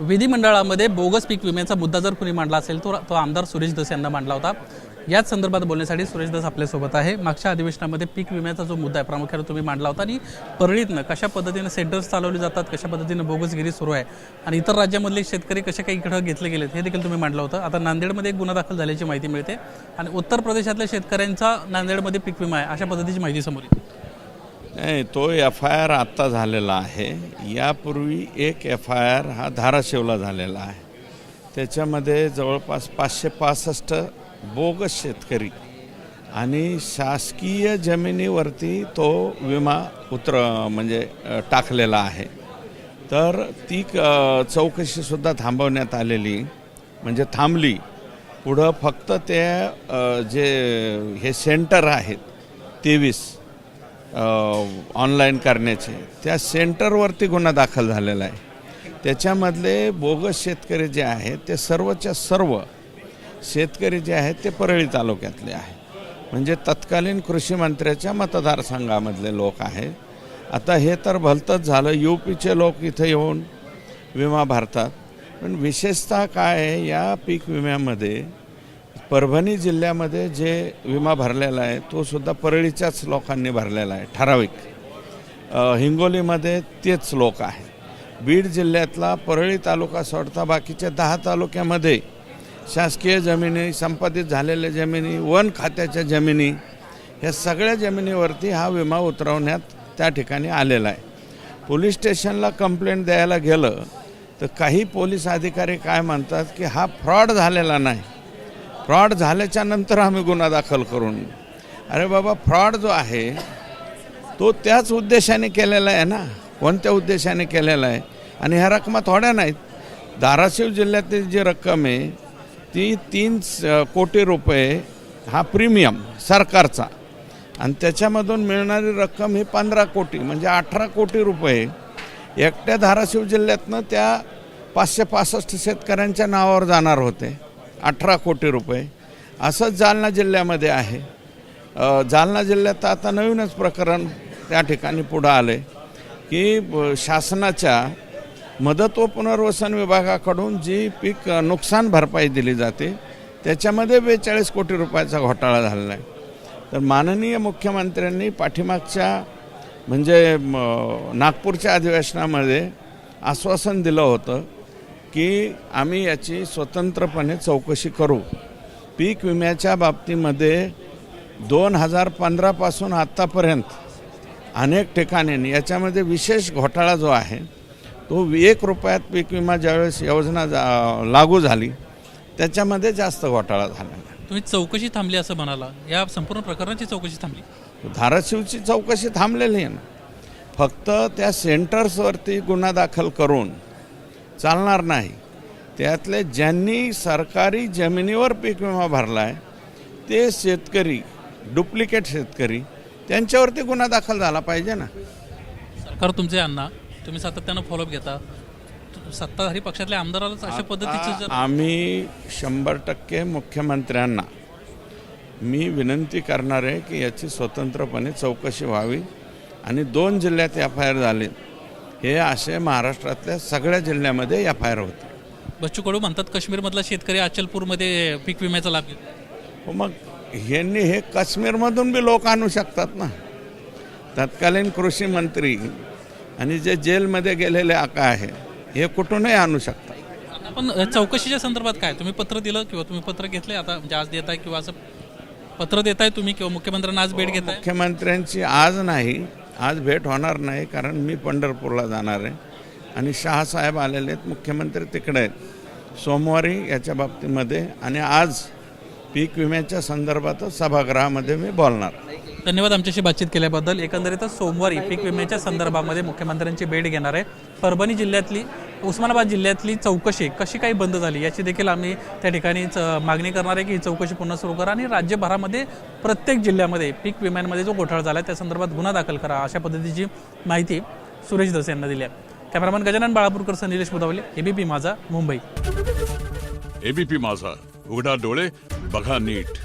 विधिमंडळामध्ये bogus पीक विम्याचा मुद्दा जर कुणी मांडला असेल तो तो आमदार सुरेश दस यांना मांडला होता. याच संदर्भात बोलण्यासाठी सुरेश दस आपल्यासोबत आहे. मागच्या अधिवेशनामध्ये पीक विम्याचा जो मुद्दा आहे प्रामुख्याने तुम्ही मांडला होता आणि परळीतनं कशा पद्धतीने सेंटर्स चालवले जातात कशा पद्धतीनं बोगसगिरी सुरू आहे आणि इतर राज्यामधले शेतकरी कसे काही इकडं घेतले गेलेत हे देखील तुम्ही मांडलं होतं. आता नांदेडमध्ये एक गुन्हा दाखल झाल्याची माहिती मिळते आणि उत्तर प्रदेशातल्या शेतकऱ्यांचा नांदेडमध्ये पीक विमा आहे अशा पद्धतीची माहिती समोर येते. नाही तो एफ आय आर आत्ता झालेला आहे. यापूर्वी एक एफ आय आर हा धाराशिवला झालेला आहे. त्याच्यामध्ये जवळपास पाचशे पासष्ट बोगस शेतकरी आणि शासकीय जमिनीवरती तो विमा उतर म्हणजे टाकलेला आहे. तर ती चौकशीसुद्धा थांबवण्यात आलेली म्हणजे थांबली. पुढं फक्त ते जे हे सेंटर आहेत तेवीस ऑनलाईन करण्याचे. त्या सेंटरवरती गुन्हा दाखल झालेला आहे. त्याच्यामधले बोगस शेतकरी जे आहेत ते सर्वच्या सर्व शेतकरी जे आहेत ते परळी तालुक्यातले आहे म्हणजे तत्कालीन कृषी मंत्र्याच्या मतदारसंघामधले लोक आहेत. आता हे तर भलतंच झालं. यू पीचे लोक इथं येऊन विमा भरतात. पण विशेषतः काय आहे या पीक विम्यामध्ये परभणी जिल्ह्यामध्ये जे विमा भरलेला आहे तो सुद्धा परळीच्याच लोकांनी भरलेला आहे ठराविक. हिंगोलीमध्ये तेच लोक आहेत. बीड जिल्ह्यातला परळी तालुका सोडता बाकीच्या दहा तालुक्यामध्ये शासकीय जमिनी संपादित झालेल्या जमिनी वन खात्याच्या जमिनी ह्या सगळ्या जमिनीवरती हा विमा उतरवण्यात त्या ठिकाणी आलेला आहे. पोलीस स्टेशनला कंप्लेंट द्यायला गेलं तर काही पोलीस अधिकारी काय म्हणतात की हा फ्रॉड झालेला नाही. फ्रॉड झाल्याच्यानंतर आम्ही गुन्हा दाखल करून अरे बाबा फ्रॉड जो आहे तो त्याच उद्देशाने केलेला आहे ना? कोणत्या उद्देशाने केलेला आहे? आणि ह्या रकमा थोड्या नाहीत. धाराशिव जिल्ह्यातील जी रक्कम आहे ती तीन स- कोटी रुपये हा प्रीमियम सरकारचा. आणि त्याच्यामधून मिळणारी रक्कम ही पंधरा कोटी म्हणजे अठरा कोटी रुपये. एकट्या धाराशिव जिल्ह्यातनं त्या पाचशे पासष्ट शेतकऱ्यांच्या नावावर जाणार होते. अठरा कोटी रुपये. असंच जालना जिल्ह्यामध्ये आहे. जालना जिल्ह्यात आता नवीनच प्रकरण त्या ठिकाणी पुढं आले की ब- शासनाच्या मदत व पुनर्वसन विभागाकडून जी पीक नुकसान भरपाई दिली जाते त्याच्यामध्ये बेचाळीस कोटी रुपयाचा घोटाळा झालेला आहे. तर माननीय मुख्यमंत्र्यांनी पाठीमागच्या म्हणजे नागपूरच्या अधिवेशनामध्ये आश्वासन दिलं होतं की आम्ही याची स्वतंत्रपणे चौकशी करू. पीक विम्याच्या बाबतीमध्ये दोन हजार पंधरापासून आत्तापर्यंत अनेक ठिकाणी याच्यामध्ये विशेष घोटाळा जो आहे तो एक रुपयात पीक विमा ज्यावेळेस योजना जा- लागू झाली त्याच्यामध्ये जास्त घोटाळा झाला. तुम्ही चौकशी थांबली असं म्हणाला. या संपूर्ण प्रकरणाची चौकशी थांबली. धाराशिवची चौकशी थांबलेली आहे ना. फक्त त्या सेंटर्सवरती गुन्हा दाखल करून चालणार नाही. त्यातले ज्यांनी सरकारी जमिनीवर पीक विमा भरला आहे ते शेतकरी डुप्लिकेट शेतकरी त्यांच्यावरती गुन्हा दाखल झाला पाहिजे ना. सरकार तुमचे अण्णा तुम्ही सातत्यानं फॉलोअप घेता. सत्ताधारी पक्षातल्या आमदारालाच अशा पद्धतीचं जर आम्ही शंभर टक्के मुख्यमंत्र्यांना मी विनंती करणार आहे की याची स्वतंत्रपणे चौकशी व्हावी आणि दोन जिल्ह्यात एफ आय आर झाले. हे असे महाराष्ट्रातल्या सगळ्या जिल्ह्यामध्ये एफ आय आर होते. बच्चू कडू म्हणतात काश्मीरमधला शेतकरी अचलपूरमध्ये पीक विम्याचा लाभ घेतो. हो मग ह्यांनी हे काश्मीरमधून बी लोक आणू शकतात ना? तत्कालीन कृषी मंत्री आणि जे जेलमध्ये गेलेले आका आहे हे कुठूनही आणू शकतात. पण चौकशीच्या संदर्भात काय? तुम्ही पत्र दिलं किंवा तुम्ही पत्र घेतले आता म्हणजे आज देताय किंवा असं पत्र देताय तुम्ही किंवा मुख्यमंत्र्यांना आज भेट घेताय? मुख्यमंत्र्यांची आज नाही आज भेट होणार नाही कारण मी पंढरपूरला जाणार आहे. आणि शहासाहेब आलेले आहेत मुख्यमंत्री तिकडे आहेत. सोमवारी याच्या बाबतीमध्ये आणि आज पीक विम्याच्या संदर्भातच सभागृहामध्ये मी बोलणार. धन्यवाद आमच्याशी बातचीत केल्याबद्दल. एकंदरीतच सोमवारी पीक विम्याच्या संदर्भामध्ये मुख्यमंत्र्यांची भेट घेणार आहे. परभणी जिल्ह्यातली उस्मानाबाद जिल्ह्यातली चौकशी कशी काही बंद झाली याची देखील आम्ही त्या ठिकाणी मागणी करणार आहे की ही चौकशी पुन्हा सुरू करा आणि राज्यभरामध्ये प्रत्येक जिल्ह्यामध्ये पीक विम्यांमध्ये जो घोटाळा झाला आहे त्या संदर्भात गुन्हा दाखल करा अशा पद्धतीची माहिती सुरेश दस यांना दिली आहे. Cameraman Gajanan Balapurkar sir Nilesh Budhawale ABP Majha Mumbai. ABP माझा उघडा डोळे बघा नीट.